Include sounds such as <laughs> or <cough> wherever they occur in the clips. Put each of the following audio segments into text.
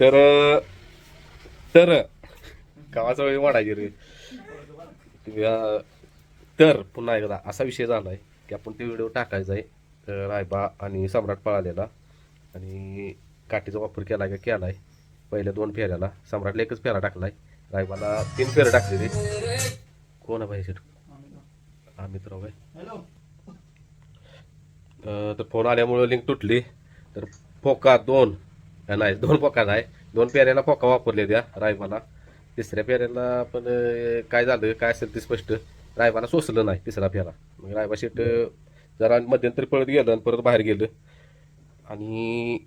तर तर गावाचा वेळ वाढायची रे. तर पुन्हा एकदा असा विषय झाला आहे की आपण ते व्हिडिओ टाकायचा आहे. तर रायबा आणि सम्राट पळालेला आणि काठीचा वापर केला का केला आहे पहिल्या दोन फेऱ्याला सम्राटला एकच फेरा टाकलाय. रायबाला तीन फेरे टाकले रे. कोण आहे भाई अमित राव आहे तर फोन आल्यामुळं लिंक तुटली. तर फोका दोन. नाही दोन फोका नाही. दोन पेऱ्याला फोका वापरले त्या रायबाला. तिसऱ्या पेऱ्याला पण काय झालं काय असेल ते स्पष्ट. रायबाला सोसलं नाही तिसरा फेरा मग रायबा शेट जरा मध्यंतरी पळत गेलं आणि परत बाहेर गेलं. आणि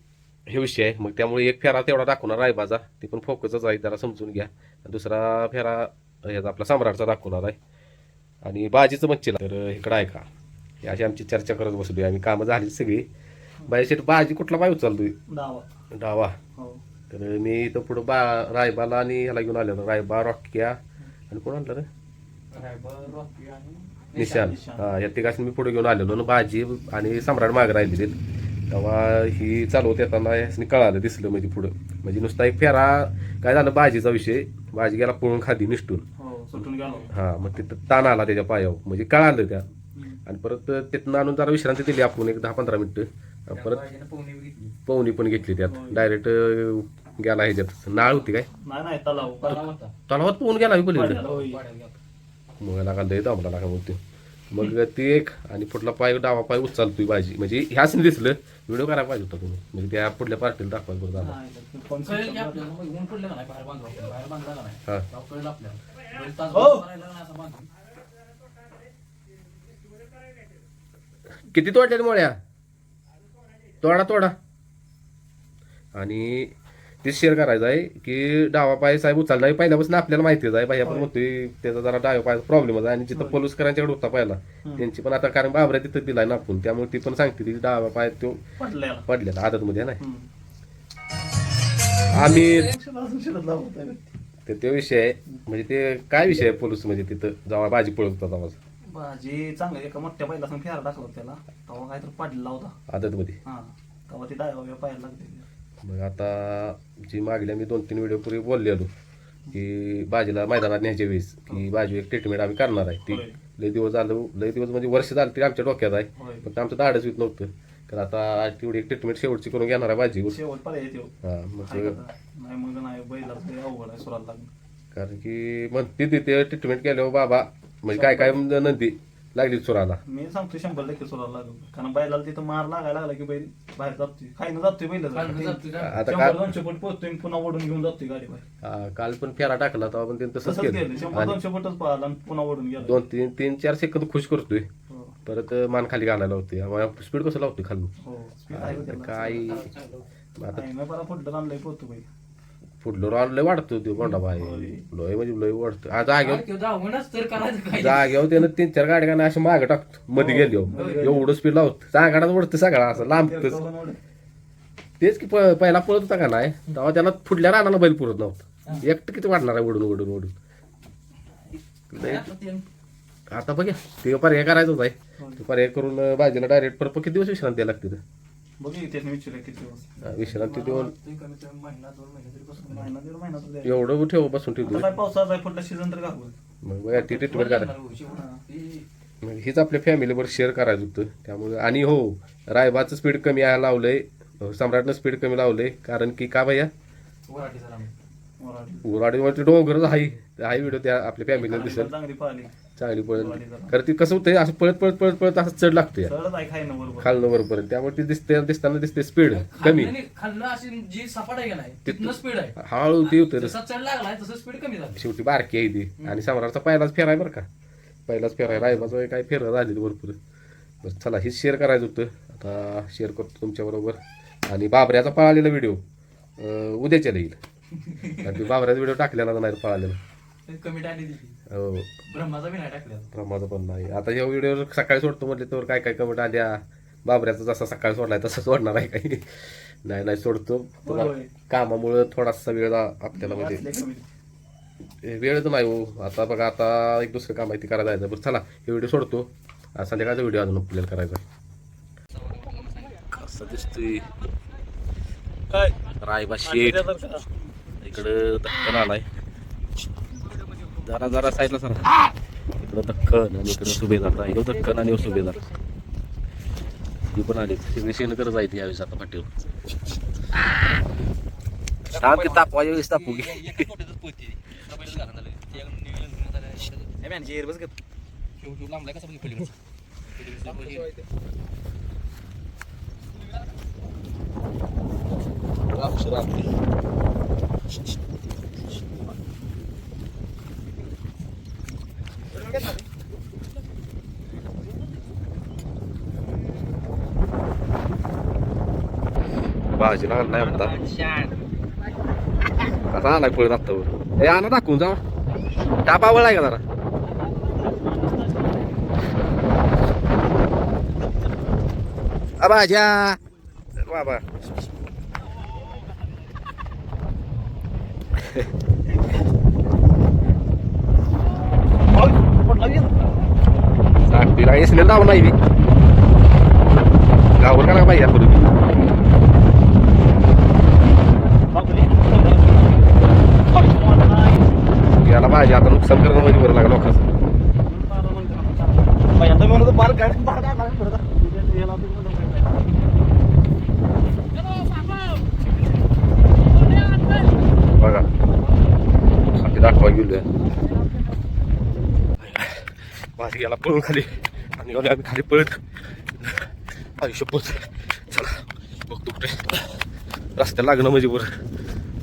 हे विषय आहे. मग त्यामुळे एक फेरा तेवढा दाखवणार रायबाचा. ते पण फोकसच आहे त्याला समजून घ्या. आणि दुसरा फेरा ह्याचा आपला सम्राटचा दाखवणार आहे. आणि बाजीचं मच्छीला. तर इकडं आहे का? अशी आमची चर्चा करत बसली आम्ही कामं झाली सगळी. बायशेट बाजी कुठला बाय उचलतोय? डावा. हो. तर मी इथं पुढं बा रायबाला आणि ह्याला घेऊन आलेलो रायबा रॉक्या आणि कोण आणलं रे? निशान. हा या तिघांनी मी पुढे घेऊन आलेलो ना बाजी आणि सम्राट मागे राहिलेले तेव्हा ही चालवत येताना ह्यासनी कळालं दिसलं म्हणजे पुढं. म्हणजे नुसता एक फेरा काय झालं बाजीचा विषय? बाजी गेला पळून खाली निष्ठून. हो हा मग तिथं ताण आला त्याच्या पायावर. म्हणजे कळालं त्या. आणि परत तिथनं आणून जरा विश्रांती दिली आपण एक दहा पंधरा मिनिटं. परत पवनी पण घेतली त्यात. डायरेक्ट गेला ह्याच्यात नाळ होती काय? नाही नाही तलाव. तलावात पोहून गेला मी पलीकडे. मग लागा लय दामला लागा मग ते मग ते एक आणि पुढला पाय डावा पाय उचलतोय भाजी म्हणजे ह्याच दिसलं. व्हिडिओ करायला पाहिजे होता तुम्ही. म्हणजे त्या पुढल्या पार्टीला दाखवायला बरं झालं. हा. हो. किती तोडल्या मोळ्या? तोडा तोडा. आणि ते शेअर करायचं आहे की डावा पाय साहेब उचलला नाही पहिल्यापासून आपल्याला माहितीच आहे. भाई आपण म्हणतोय त्याचा जरा डावा पाय प्रॉब्लेमच आहे. आणि जिथं. पोलुसकरांच्याकडे होता पहिला. त्यांची पण आता कारण बाबऱ्या तिथं दिलाय ना आपण. त्यामुळे ती पण सांगते ती डावा पाय तो पडलेला. पडलेला आदत मध्ये नाही. आम्ही <laughs> तो विषय आहे. म्हणजे ते काय विषय आहे पोलीस म्हणजे तिथं जेव्हा भाजी पळत होता तेव्हा भाजी चांगली एका मोठ्या बैला संग फेरा टाकला होता त्याला. तेव्हा काहीतरी पडला होता. आदत मध्ये हा. तेव्हा ती डायवा पाहायला लागली. मग आता जी मागल्या मी दोन तीन व्हिडिओ पूर्वी बोललेलो की बाजीला मैदानात न्यायच्या वेळेस की बाजू एक ट्रीटमेंट आम्ही करणार आहे. ती होय. लय दिवस झालं लय दिवस म्हणजे वर्ष झालं तरी आमच्या डोक्यात आहे. होय. फक्त आमचं दाडच येत नव्हतं. कारण आता आज तेवढी एक ट्रीटमेंट शेवटची करून घेणार आहे बाजीवर शेवट पर्याय त्यो हा मग काय करता? नाही मग नाही बैलाच लय अवघड आहे सुराला लागलं. कारण की म्हणते तिथे ट्रीटमेंट केल्यावर बाबा म्हणजे काय काय नंदी लागली चुराला? मी सांगतो शंभर टक्के सुराला लागलं. कारण बैलाला तिथं मार लागायला लागला की बैल बाहेर जातोय. खायनं जातोय बैल. खालनं जातोय का? आता शंभर काय दोनशे फूट पोहोचतोय पुन्हा ओढून घेऊन जातोय गाडी बाहेर हा, काल पण फेरा टाकला तेव्हा पण त्यानं तसंच केलं. शंभर आणि दोनशे फुटच पळाला आणि पुन्हा ओढून गेला. दोन तीन तीन चार सेकंद खुश करतोय. हो. परत मान खाली घालायला होते स्पीड कसं लावतोय खाली हो speed आहे त्याला. काय आता बरा फुटलं आणलंय पोहतो बाई रॉन लय वाढतो तो कोंडा बाय. लय म्हणजे लय वाढतो. आज जागेवर तर करायचं काय जागेवर त्यानं तीन चार गाड्या गाणं असं मागे टाकतो. मध्ये गेली एवढं स्पीड लावत. चांगाडाच ओढतं सगळा असं लांबतच. तेच की प- पहिला पळत होता का नाही तेव्हा त्याला पुढल्या रानाला बैल पुरत नव्हता. एकटं किती वाढणार आहे ओढून ओढून ओढून? लय- आता ते- आता बघा ते पर्याय करायचंच आहे होय. ते पर्याय करून बाजीला डायरेक्ट परत किती दिवस विश्रांती द्यायला लागते? बघू की त्याने विचारलं किती दिवस. हा, विश्रांती देऊन महिना दोन महिने तरी बसून महिना दीड महिना तर द्यायचा. एवढं ठेव बसून आता ठेवतो काय पावसाचा आहे पुढला सीझन तर घालू मग बघा ती ट्रीटमेंट करा. मग हेच आपल्या फॅमिलीवर शेअर करायचं होतं. त्यामुळे आणि हो रायबाचं स्पीड कमी आहे लावलंय. अं, सम्राटनं स्पीड कमी लावलंय. कारण की का भैया? मोराडी. उराडीवरती डोंगरच आहे आहे व्हिडिओ त्या आपल्या फॅमिलीला दिसेल. चांगली पाहिली. चांगली पळत. कारण ती कसं होतंय असं पळत पळत पळत पळत असं चढ लागते. बरोबर. खालनं वरपर्यंत त्यामुळे ती दिसते दिसताना दिसते स्पीड कमी. खाल्लं अशी जी सपाट आहे का नाही तिथनं स्पीड आहे. हळू ती होते. जसा चढ लागलाय तसं स्पीड कमी झाली. शेवटी बारकी आहे ती. आणि सम्राटचा पहिलाच फेराय बरं का. पहिलाच फेराय रायबाचं काय फेर झालेली भरपूर. बरं चला हेच शेअर करायचं होतं. आता शेअर करतो तुमच्याबरोबर आणि बाबऱ्याचा पळालेला व्हिडिओ उद्याच्या येईल आणि ते बाबऱ्याचा व्हिडिओ टाकलेला नाही पळालेला. कमी टाकली दिली. हो. ब्रह्माचा बी नाही टाकल्या प्रमाद पण नाही. आता ह्या व्हिडिओ सकाळी सोडतो म्हटले तर काय काय कमेंट आल्या? बाबऱ्याचा जसा सकाळी सोडलाय तसा सोडणार आहे काही नाही नाही सोडतो. होय. कामामुळं थोडासा वेळ जा- आपल्याला म्हणजे. कमी. वेळच नाही हो. आता बघा आता एक दुसरं काम आहे ते करायला जायचं. बरं चला हे व्हिडिओ सोडतो. आज संध्याकाळचा व्हिडिओ अजून आपल्याला करायचा. कसा दिसतोय? काय? रायबा शेठ. इकडं दख्खन आलाय. जरा जरा साईडला सर इकडं दख्खन आणि इकडं सुभेदार. इकडं दख्खन आणि सुभेदार. ही पण आली सगळी शेणकर जायची यावेळेस आता पाठीवर. शांत तापवायच्या वेळेस तापू घे भाजीला आणलाय म्हणता कसा आलाय पळत आता ए आणा दाखवून जा. टाप आहे का जरा? भाज्या बाबा. चल बाबा सांगतील आणि स्मेल दाव नाही गावर करा पाहिजे आपण याला पाहिजे आता नुकसान करणं म्हणजे बरं लागलं लोकांचं बघा आधी दाखवा गेलोय माझी याला पळून खाली. आणि गेलो आम्ही खाली पळत आयुष्य पोच चला बघतो कुठे. रस्त्याला लागणं म्हणजे बरं.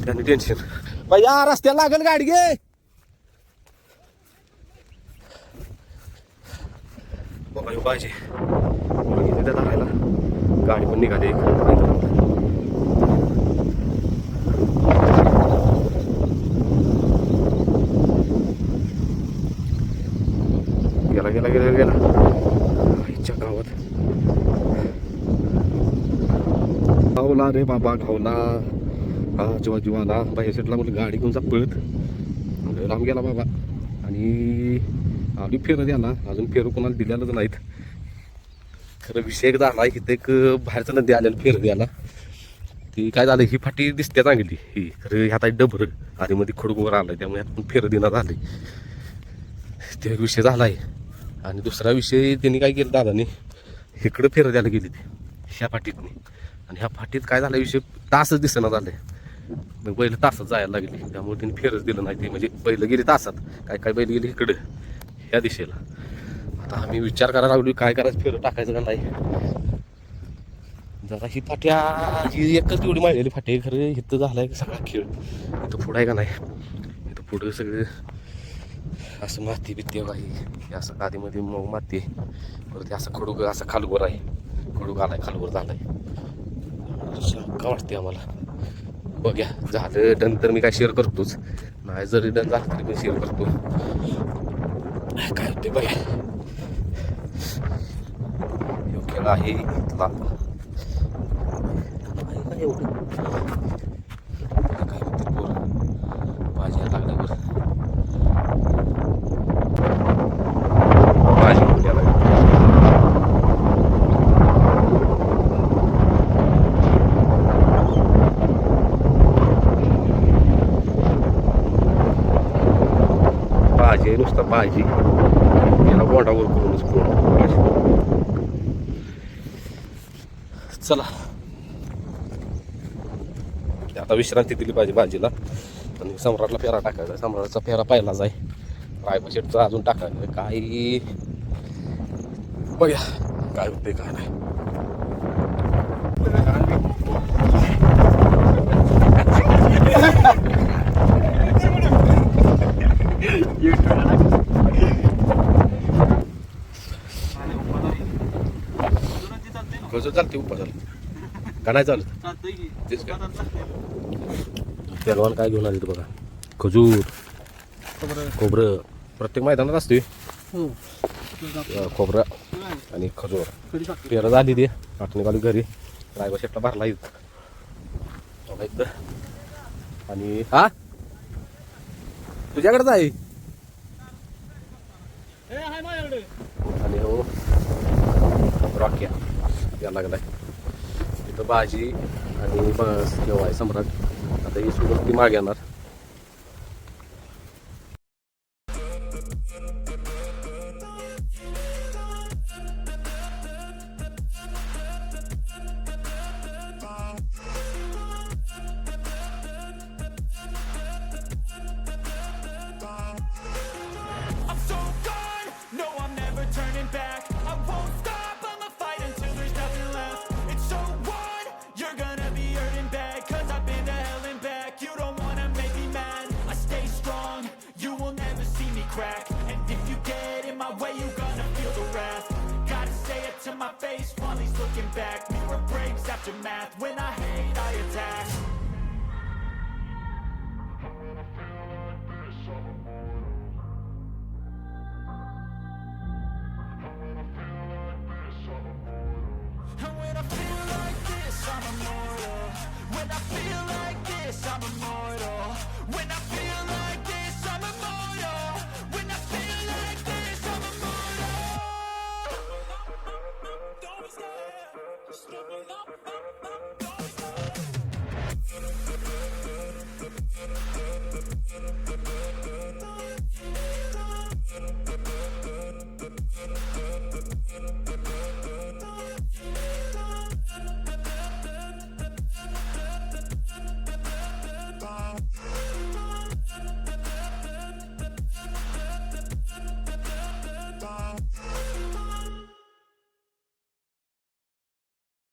त्यांनी टेन्शन या रस्त्याला लागल गाडी घे बाबा पाहिजे त्याला राहायला. गाडी पण निघाली एक गेला गेला गेला गेला आईच्या गावात गावला रे बाबा गावला हा जेव्हा जीवाला बाहेर सेटला म्हणलं गाडी घेऊन जा पळत. लांब गेला बाबा. आणि आम्ही फेरं द्याला अजून फेरं कोणाला दिलेलंच नाहीत. खरं विषय एक झाला इथं एक बाहेरचं नदी आलेलं फेरं द्यायला ती काय झालं ही फाटी दिसते चांगली ही. खरं ह्यात आहे डबर. आणि मध्ये खडगोवर आलं त्यामुळे ह्यात पण फेरं देण्यात आले. ते एक विषय झाला आहे आणि दुसरा विषय त्यांनी काय केलं दादाने इकडं फेरं द्यायला गेली ती. ह्या फाटीतनी आणि ह्या फाटीत काय झालं विषय तासच दिसेना झाले. मग बैल तासात जायला लागली. त्यामुळे त्यांनी फेरच दिलं नाही ते. म्हणजे बैल गेली तासात. काय काय बैल गेली इकडं ह्या दिशेला. आता आम्ही विचार करायला लागलो काय करायचं फेर टाकायचं का नाही. जरा ही फाट्या ही एकच एवढी मारलेली फाटी आहे. खरं इथं झालाय सगळा खेळ. इथं पुढं आहे का नाही? इथं पुढं सगळं असं माती बित्ती आहे बाई. हे असं आधीमध्ये मग माती आहे. परत असं खडूग असं खालगोर आहे. कडू आलाय खालवर झालाय. शंका वाटते आम्हाला? बघ्या झालं डन तर मी काय शेअर करतोच. नाही जरी डन झालं तरी पण शेअर करतो. काय होते बघ्या. योग्य आहे इथला. आहे का एवढं काय होते पोर? भाजी लागल्यावर भाजी घ्यायला लागली. भाजी आहे नुसतं भाजी याला बोंडावर करूनच करून चला. आता विश्रांती दिली पाहिजे भाजीला आणि सम्राटला फेरा टाकायचा. सम्राटचा फेरा पाहिला जाय रायबा अजून टाकायचं काही बघा काय होते काय नाही. कसं चालते उपासाला का नाही चालत? तेच का. पेलवान काय. घेऊन आले बघा. खजूर खोबरं. प्रत्येक मैदानात असते अं, खोबरं आणि खजूर. पेरं झाली ती. आठवणी गाली घरी. रायबा शेटला भरला इथं. आणि हा? तुझ्याकडेच आहे? आणि हो. रॉक्या. या लागलाय. इथं भाजी आणि बस केव्हा आहे सम्राट आता ही सोबत ती मागे येणार. in my face while he's looking back Mirror breaks after math, when I hate I attack. And when I feel like this, I'm immortal. When I feel like this, I'm immortal.